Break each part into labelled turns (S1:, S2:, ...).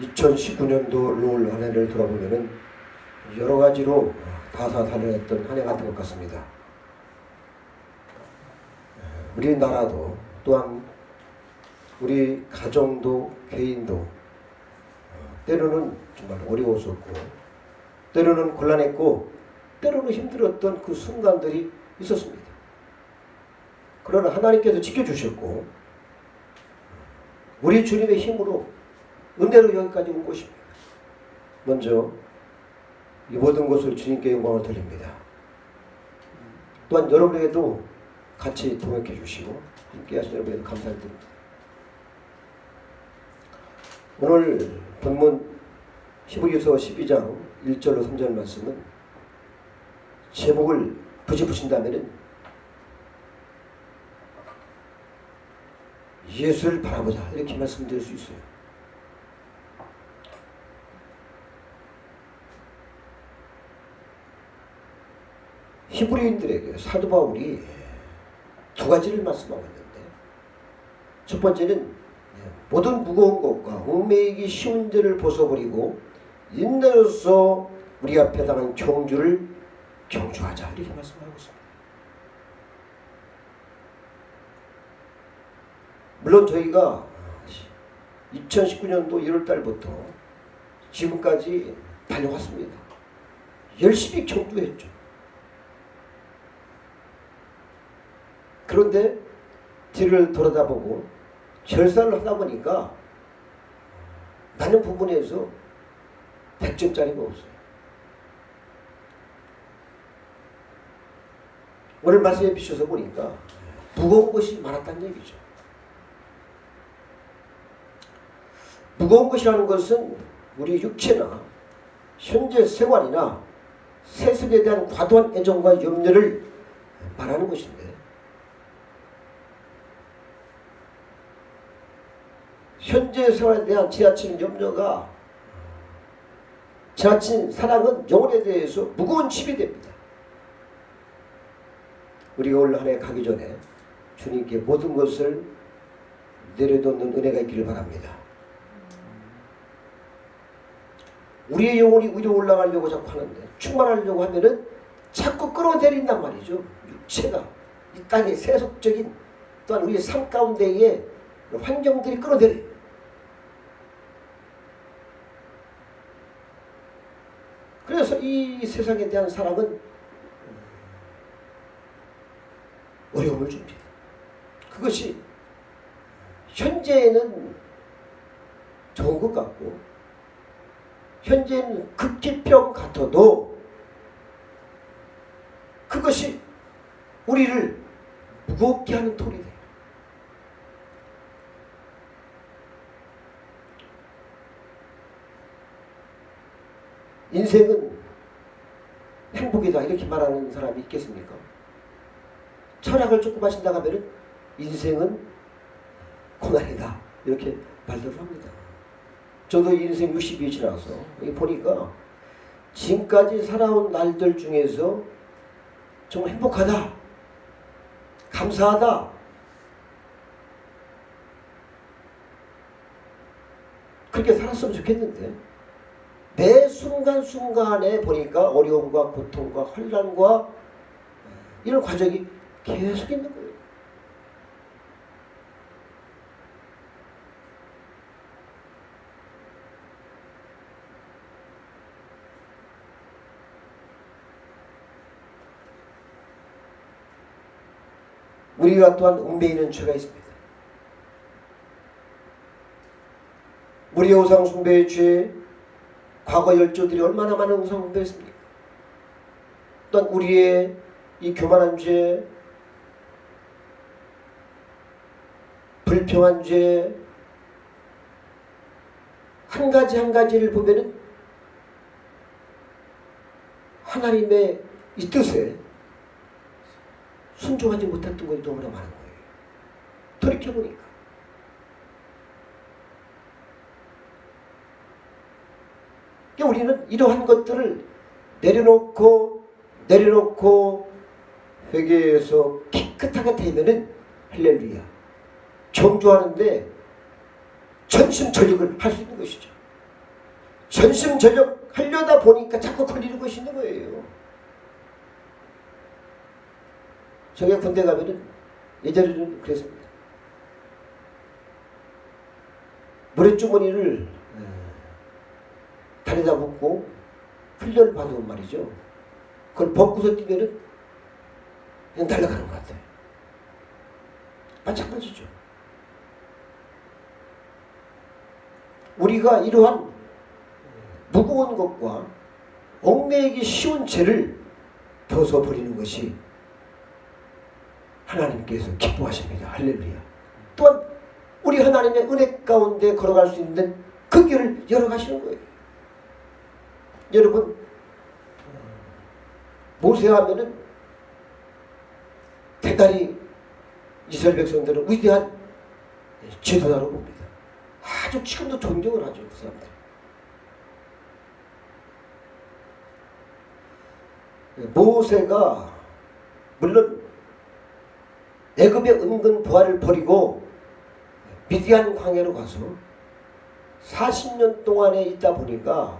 S1: 2019년도 롤 한 해를 돌아보면은 여러 가지로 다사다난했던 한 해 같은 것 같습니다. 우리나라도 또한 우리 가정도 개인도 어, 때로는 정말 어려웠었고 때로는 곤란했고 때로는 힘들었던 그 순간들이 있었습니다. 그러나 하나님께서 지켜주셨고 우리 주님의 힘으로 은혜로 여기까지 온 것입니다. 먼저 이 모든 것을 주님께 영광을 돌립니다. 또한 여러분에게도 같이 동역해 주시고 함께 하신 여러분에게 감사를 드립니다. 오늘 본문 15유서 12장 1절로 3절 말씀은 제목을 붙이신다면 예수를 바라보자 이렇게 말씀드릴 수 있어요. 히브리인들에게 사도 바울이 두 가지를 말씀하고 있는데 첫 번째는 모든 무거운 것과 얽매이기 쉬운 죄를 벗어버리고 인내로서 우리 앞에 당한 경주를 경주하자 이렇게 말씀하고 있습니다. 물론 저희가 2019년도 1월 달부터 지금까지 달려왔습니다. 열심히 경주했죠. 그런데 뒤를 돌아다보고 절사를 하다 보니까 많은 부분에서 100점짜리가 없어요. 오늘 말씀에 비춰서 보니까 무거운 것이 많았다는 얘기죠. 무거운 것이라는 것은 우리 육체나 현재 생활이나 세속에 대한 과도한 애정과 염려를 말하는 것인데 현재 생활에 대한 지나친 염려가 지나친 사랑은 영혼에 대해서 무거운 짐이 됩니다. 우리가 올 한해 가기 전에 주님께 모든 것을 내려놓는 은혜가 있기를 바랍니다. 우리의 영혼이 위로 올라가려고 자꾸 하는데 충만하려고 하면은 자꾸 끌어내린단 말이죠. 육체가 이 땅의 세속적인 또한 우리의 삶 가운데의 환경들이 끌어내려. 그래서 이 세상에 대한 사랑은 어려움을 줍니다. 그것이 현재는 좋은 것 같고 현재는 극기병 같아도 그것이 우리를 무겁게 하는 돌이 돼요. 인생은 행복이다 이렇게 말하는 사람이 있겠습니까? 철학을 조금 하신다 하면은 인생은 고난이다 이렇게 말들을 합니다. 저도 인생 60이 지나서 보니까 지금까지 살아온 날들 중에서 정말 행복하다, 감사하다. 그렇게 살았으면 좋겠는데 매 순간순간에 보니까 어려움과 고통과 혼란과 이런 과정이 계속 있는 거예요. 우리가 또한 웅배이는 죄가 있습니다. 우리의 우상 숭배의 죄, 과거 열조들이 얼마나 많은 우상 숭배했습니까? 또한 우리의 이 교만한 죄, 불평한 죄, 한 가지 한 가지를 보면은 하나님의 이 뜻에 순종하지 못했던 것이 너무나 많은 거예요. 돌이켜보니까. 그러니까 우리는 이러한 것들을 내려놓고 내려놓고 회개에서 깨끗하게 되면은 할렐루야. 경주하는데 전심전력을 할 수 있는 것이죠. 전심전력 하려다 보니까 자꾸 걸리는 것이 있는 거예요. 저게 군대 가면은 예전에는 그랬습니다. 모래주머니를 에, 다리다 묶고 훈련을 받으면 말이죠. 그걸 벗고서 뛰면은 그냥 날아가는 것 같아요. 마찬가지죠. 우리가 이러한 무거운 것과 얽매이기 쉬운 죄를 벗어버리는 것이 하나님께서 기뻐하십니다. 할렐루야. 또한 우리 하나님의 은혜 가운데 걸어갈 수 있는 그 길을 열어가시는 거예요. 여러분 모세하면은 대단히 이스라엘 백성들은 위대한 지도자로 봅니다. 아주 지금도 존경을 하죠 그 사람들. 모세가 물론 애굽의 은근 부하를 버리고 미디안 광야로 가서 40년 동안에 있다 보니까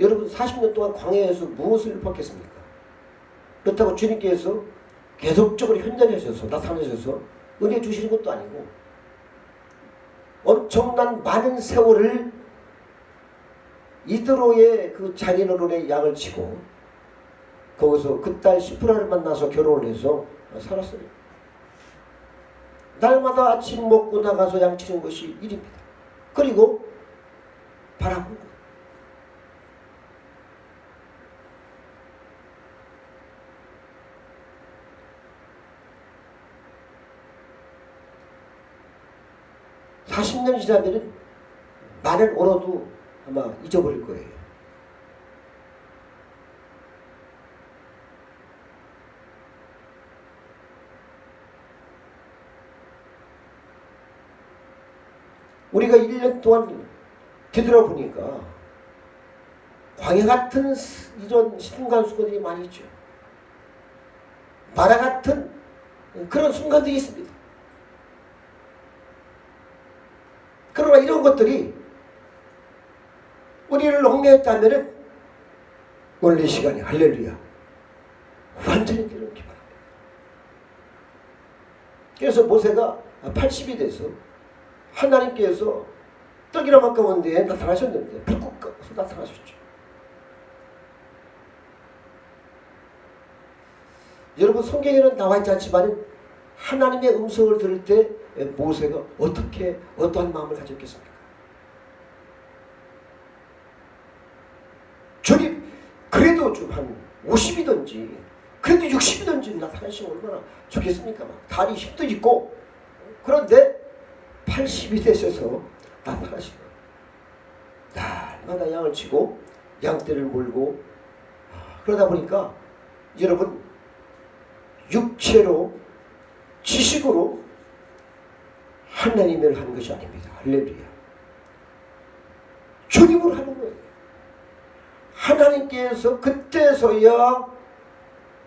S1: 여러분 40년 동안 광야에서 무엇을 벗겠습니까? 그렇다고 주님께서 계속적으로 현장하셔서 나타나셔서 은혜 주시는 것도 아니고 엄청난 많은 세월을 이드로의 그 장인어른의 양을 치고 거기서 그 딸 시프라를 만나서 결혼을 해서 살았어요. 날마다 아침 먹고 나가서 양치는 것이 일입니다. 그리고 바라보고 사십 년 지나면은 말을 얼어도 아마 잊어버릴 거예요. 우리가 1년 동안 되돌아보니까 광야 같은 스- 이런 순간순간들이 많이 있죠. 마라 같은 그런 순간들이 있습니다. 그러나 이런 것들이 우리를 얽매였다면 오늘 이 시간에 할렐루야 완전히 되는 기바랍니다. 그래서 모세가 80이 돼서 하나님께서 떡이나 가까운데 나타나셨는데 불꽃 가서 나타나셨죠. 여러분 성경에는 나와 있지 않지만 하나님의 음성을 들을 때 모세가 어떻게 어떠한 마음을 가졌겠습니까? 주님 그래도 좀한 50이든지 그래도 60이든지 나타나시면 얼마나 좋겠습니까? 막 다리 힘도 있고 그런데 80이 되셔서 나타나시고 날마다 양을 치고 양떼를 몰고 아, 그러다 보니까 여러분 육체로 지식으로 하나님을 하는 것이 아닙니다. 할렐루야. 주님을 하는 거예요. 하나님께서 그때서야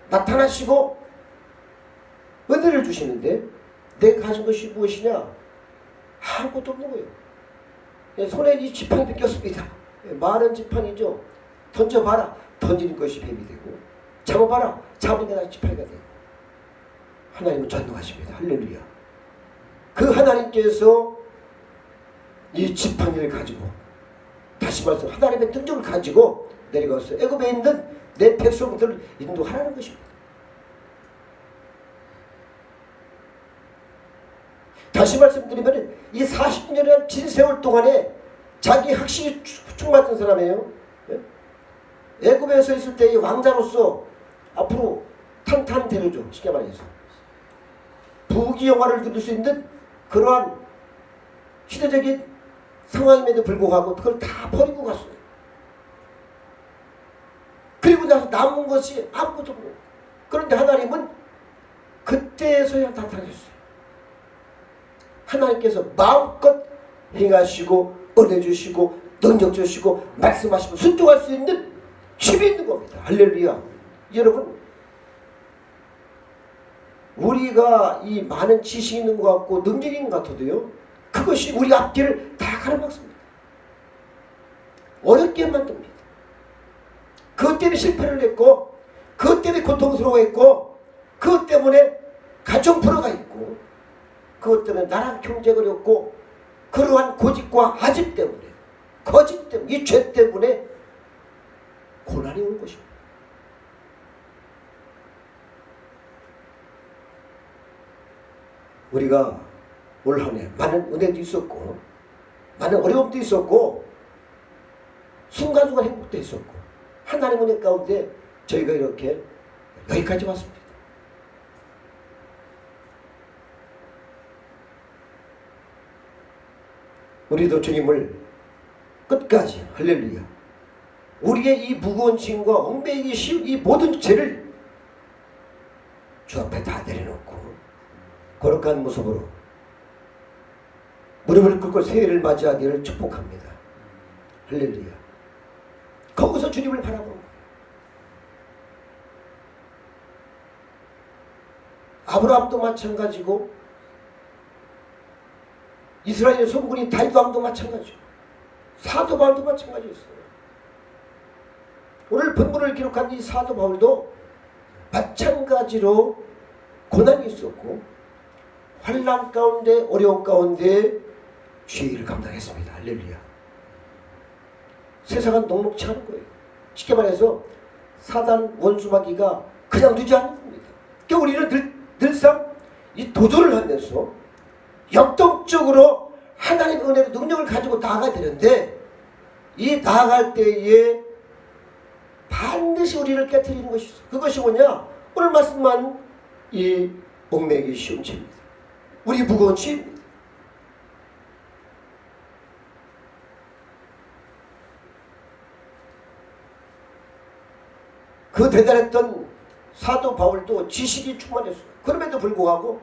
S1: 나타나시고 은혜를 주시는데 내가 가진 것이 무엇이냐? 아무것도 없는 거예요. 예, 손에 이 지팡이 뺏겼습니다. 예, 말은 지팡이죠. 던져봐라. 던지는 것이 뱀이 되고 잡아봐라. 잡은 게 다시 지팡이가 되고 하나님은 전능하십니다. 할렐루야. 그 하나님께서 이 지팡이를 가지고 다시 말해서 하나님의 능력을 가지고 내려가서 애굽에 있는 내 백성들을 인도하라는 것입니다. 다시 말씀드리면 이 40년이라는 긴 세월 동안에 자기 학식이 충만했던 사람이에요. 예? 애굽에서 있을 때이 왕자로서 앞으로 탄탄대로죠. 쉽게 말해서. 부귀영화를 누릴 수 있는 그러한 시대적인 상황임에도 불구하고 그걸 다 버리고 갔어요. 그리고 나서 남은 것이 아무것도 없고 그런데 하나님은 그때서야 나타나셨어요. 하나님께서 마음껏 행하시고 은혜 주시고 능력 주시고 말씀하시고 순종할 수 있는 힘이 있는 겁니다. 할렐루야. 여러분 우리가 이 많은 지식이 있는 것 같고 능력인 것 같아도요. 그것이 우리 앞길을 다 가로막습니다. 어렵게 만듭니다. 그것 때문에 실패를 했고 그것 때문에 고통스러워했고 그것 때문에 가정 불화가 있고 그것 때문에 나라 경제가 어렵고 그러한 고집과 아집 때문에 거짓 때문에 이 죄 때문에 고난이 온 것입니다. 우리가 올 한해 많은 은혜도 있었고 많은 어려움도 있었고 순간순간 행복도 있었고 하나님 은혜 가운데 저희가 이렇게 여기까지 왔습니다. 우리도 주님을 끝까지 할렐루야 우리의 이 무거운 짐과 얽매이기 쉬운 이 모든 죄를 주 앞에 다 거룩한 모습으로 무릎을 꿇고 새해를 맞이하기를 축복합니다. 할렐루야. 거기서 주님을 바라보는 거예요. 아브라함도 마찬가지고 이스라엘 성군인 다윗 왕도 마찬가지고 사도 바울도 마찬가지였어요. 오늘 본문을 기록한 이 사도 바울도 마찬가지로 고난이 있었고 환란 가운데 어려움 가운데 죄를 감당했습니다. 할렐루야. 세상은 녹록치 않은 거예요. 쉽게 말해서 사단 원수마귀가 그냥 두지 않는 겁니다. 그러니까 우리는 늘, 늘상 이 도전을 하면서 역동적으로 하나님 은혜의 능력을 가지고 나아가야 되는데 이 나아갈 때에 반드시 우리를 깨뜨리는 것이. 그것이 뭐냐? 오늘 말씀만 이 옥매기 쉬운 죄입니다. 우리 무거운 죄입니다. 그 대단했던 사도 바울도 지식이 충만했어요. 그럼에도 불구하고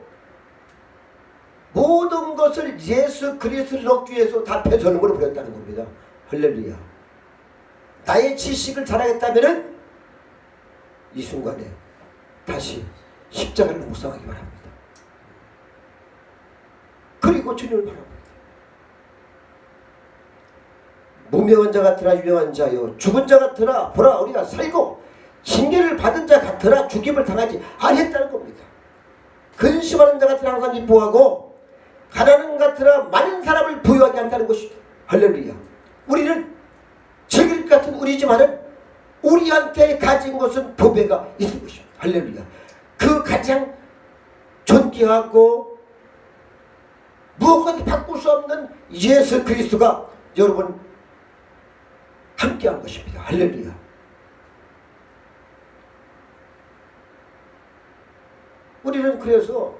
S1: 모든 것을 예수 그리스도를 얻기 위해서 다 패전으로 버렸다는 겁니다. 할렐루야. 나의 지식을 잘하겠다면은 이 순간에 다시 십자가를 묵상하기 바랍니다. 그리고 주님을 바라봅니다. 무명한 자 같으라 유명한 자요 죽은 자 같으라 보라 우리가 살고 징계를 받은 자 같으라 죽임을 당하지 아니했다는 겁니다. 근심하는 자 같으라 항상 기뻐하고 가난한 같으라 많은 사람을 부유하게 한다는 것이죠. 할렐루야. 우리는 제길 같은 우리지만은 우리한테 가진 것은 보배가 있는 것입니다. 할렐루야. 그 가장 존귀하고 무엇과도 바꿀 수 없는 예수 그리스도가 여러분 함께한 것입니다. 할렐루야. 우리는 그래서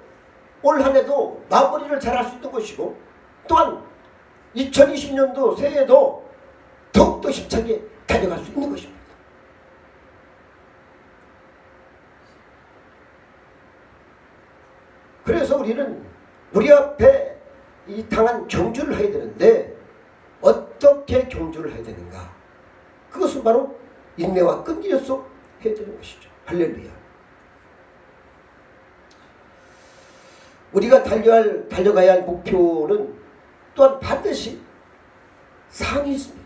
S1: 올 한 해도 마무리를 잘 할 수 있는 것이고 또한 2020년도 새해에도 더욱더 힘차게 달려갈 수 있는 것입니다. 그래서 우리는 우리 앞에 이 당한 경주를 해야 되는데 어떻게 경주를 해야 되는가? 그것은 바로 인내와 끈기로서 해야 되는 것이죠. 할렐루야. 우리가 달려할, 달려가야 할 목표는 또한 반드시 상이 있습니다.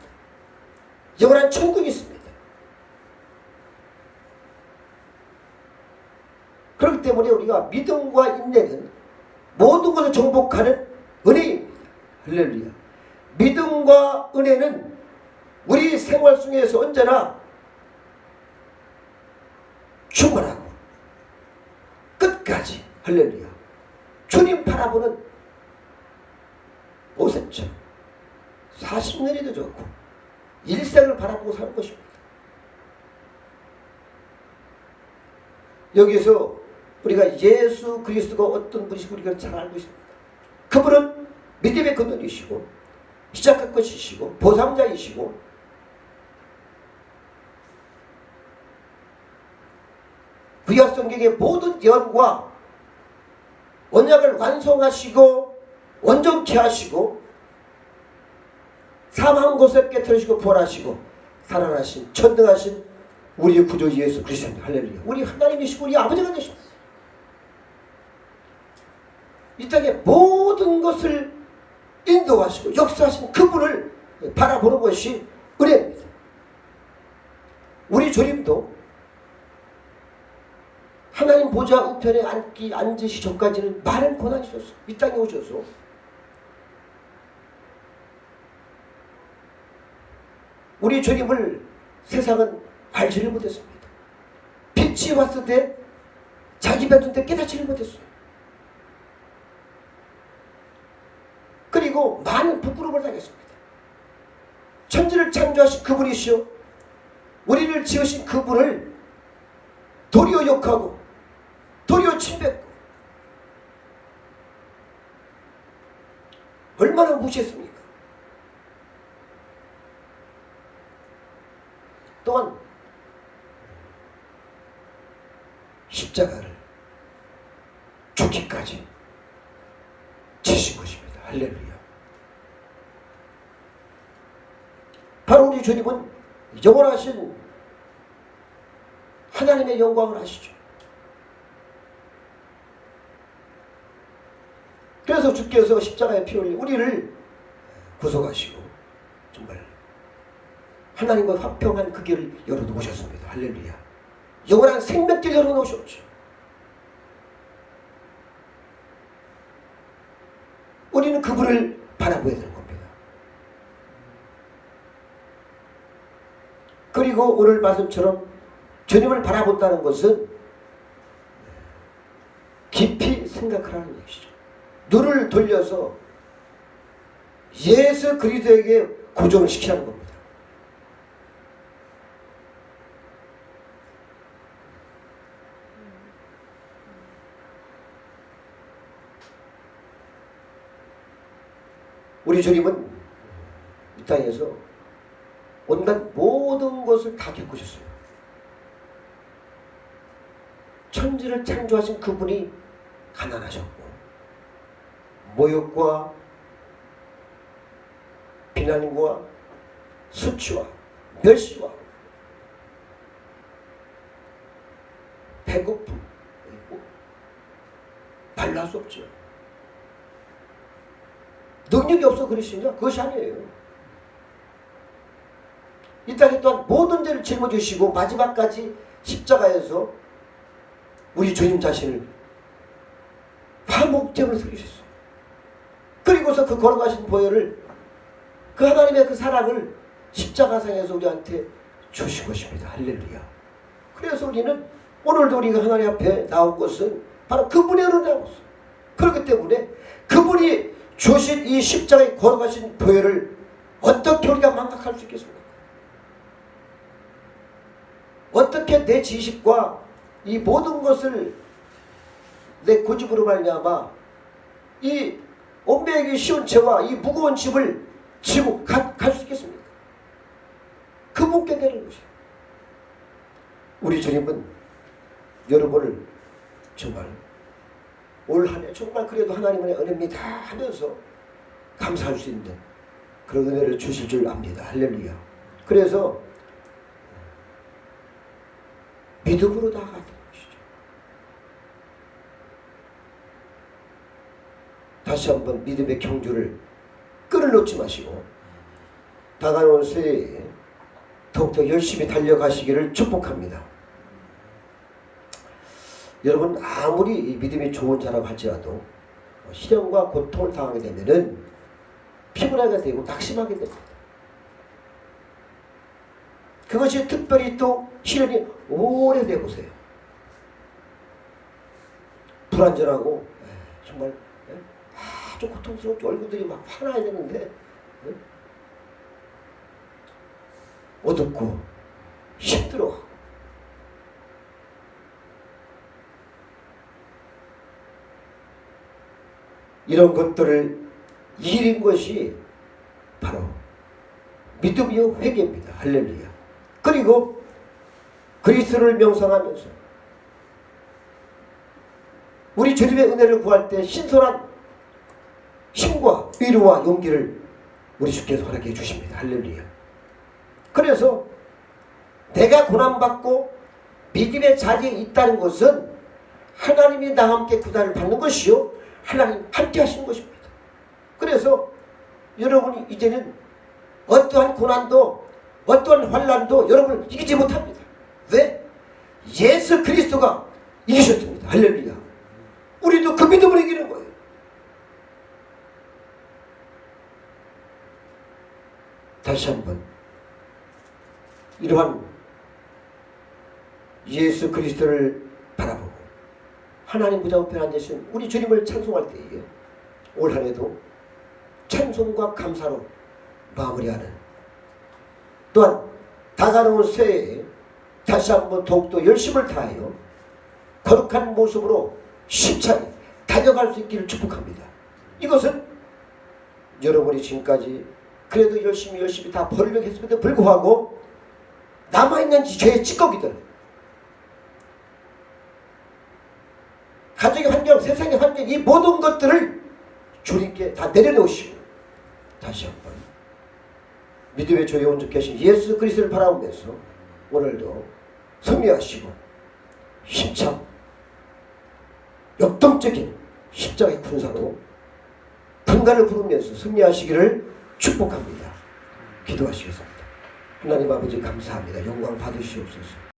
S1: 영원한 천국이 있습니다. 그렇기 때문에 우리가 믿음과 인내는 모든 것을 정복하는 은혜입니다. 할렐루야. 믿음과 은혜는 우리 생활 속에서 언제나 충만하고 끝까지 할렐루야. 주님 바라보는 오세처 40년이도 좋고 일생을 바라보고 사는 것입니다. 여기서 우리가 예수 그리스도가 어떤 분이시고 우리가 잘 알고 있습니다. 그분은 믿음의 근원이시고 시작할 것이시고 보상자이시고 구약 성경의 모든 예언과 언약을 완성하시고 완전케 하시고 사망 곳에 깨뜨리시고 부활하시고 살아나신 천등하신 우리의 구주 예수 그리스도입니다. 할렐루야. 우리 하나님이시고 우리 아버지가 되셨어요. 이 땅의 모든 것을 인도하시고 역사하신 그분을 바라보는 것이 은혜입니다. 우리 주님도 하나님 보좌 우편에 앉기 앉으시 전까지는 많은 고난이 있었어. 이 땅에 오셔서 우리 주님을 세상은 알지를 못했습니다. 빛이 왔을 때 자기 뱉은 때 깨닫지를 못했어요. 그리고 많은 부끄러움을 당했습니다. 천지를 창조하신 그분이시오. 우리를 지으신 그분을 도리어 욕하고 도리어 침뱉고 얼마나 무시했습니까? 또한 십자가를 죽기까지 지신 것입니다. 할렐루야. 바로 우리 주님은 영원하신 하나님의 영광을 하시죠. 그래서 주께서 십자가에 피 흘리 우리를 구속하시고 정말 하나님과 화평한 그 길을 열어놓으셨습니다. 할렐루야. 영원한 생명길 열어놓으셨죠. 우리는 그분을 바라보야 되는 겁니다. 그리고 오늘 말씀처럼 주님을 바라본다는 것은 깊이 생각하라는 얘기죠. 눈을 돌려서 예수 그리스도에게 고정을 시키라는 겁니다. 우리 주님은 이 땅에서 온갖 모든 것을 다 겪으셨어요. 천지를 창조하신 그분이 가난하셨고 모욕과 비난과 수치와 멸시와 배고픔 말로 할 수 없죠. 능력이 없어 그러시냐? 그것이 아니에요. 이 땅에 또한 모든 죄를 짊어지시고 마지막까지 십자가에서 우리 주님 자신을 화목제물로 드리셨어요. 그리고서 그 걸어가신 보혈을 그 하나님의 그 사랑을 십자가상에서 우리한테 주신 것입니다. 할렐루야. 그래서 우리는 오늘도 우리가 하나님 앞에 나온 것은 바로 그분의 나왔어요. 그렇기 때문에 그분이 주신 이 십자가에 걸어가신 보혈을 어떻게 우리가 망각할 수 있겠습니까? 어떻게 내 지식과 이 모든 것을 내 고집으로 말미암아 이 옮매기 쉬운 채와 이 무거운 집을 지고 갈 수 있겠습니까? 그분께 되는 것이에요. 우리 주님은 여러분을 정말 올 한해 정말 그래도 하나님의 은혜입니다 하면서 감사할 수 있는 그런 은혜를 주실 줄 압니다. 할렐루야. 그래서 믿음으로 나아가는 것이죠. 다시 한번 믿음의 경주를 끊어놓지 마시고 다가오는 새해에 더욱더 열심히 달려가시기를 축복합니다. 여러분 아무리 믿음이 좋은 자라고 할지라도 시련과 고통을 당하게 되면은 피곤하게 되고 낙심하게 됩니다. 그것이 특별히 또 시련이 오래돼 보세요. 불안전하고 정말 아주 고통스럽게 얼굴들이 막 화나야 되는데 어둡고 힘들어. 이런 것들을 이긴 것이 바로 믿음이요 회개입니다. 할렐루야. 그리고 그리스도를 명상하면서 우리 주님의 은혜를 구할 때 신선한 힘과 위로와 용기를 우리 주께서 허락해 주십니다. 할렐루야. 그래서 내가 고난받고 믿음의 자리에 있다는 것은 하나님이 나와 함께 구단을 받는 것이요. 하나님 함께 하시는 것입니다. 그래서 여러분이 이제는 어떠한 고난도 어떠한 환란도 여러분을 이기지 못합니다. 왜? 예수 그리스도가 이기셨습니다. 할렐루야. 우리도 그 믿음으로 이기는 거예요. 다시 한번 이러한 예수 그리스도를 바라보고 하나님 우편에 앉으신 우리 주님을 찬송할 때에 올 한해도 찬송과 감사로 마무리하는 또한 다가오는 새해에 다시 한번 더욱더 열심을 다하여 거룩한 모습으로 힘차게 달려갈 수 있기를 축복합니다. 이것은 여러분이 지금까지 그래도 열심히 열심히 다 벌려고 했음에도 불구하고 남아있는 죄의 찌꺼기들 가정의 환경, 세상의 환경 이 모든 것들을 주님께 다 내려놓으시고 다시 한번 믿음의 조에 온적 계신 예수 그리스도를 바라보면서 오늘도 승리하시고 힘참 역동적인 십자가의 군사로 분간을 부르면서 승리하시기를 축복합니다. 기도하시겠습니다. 하나님 아버지 감사합니다. 영광 받으시옵소서.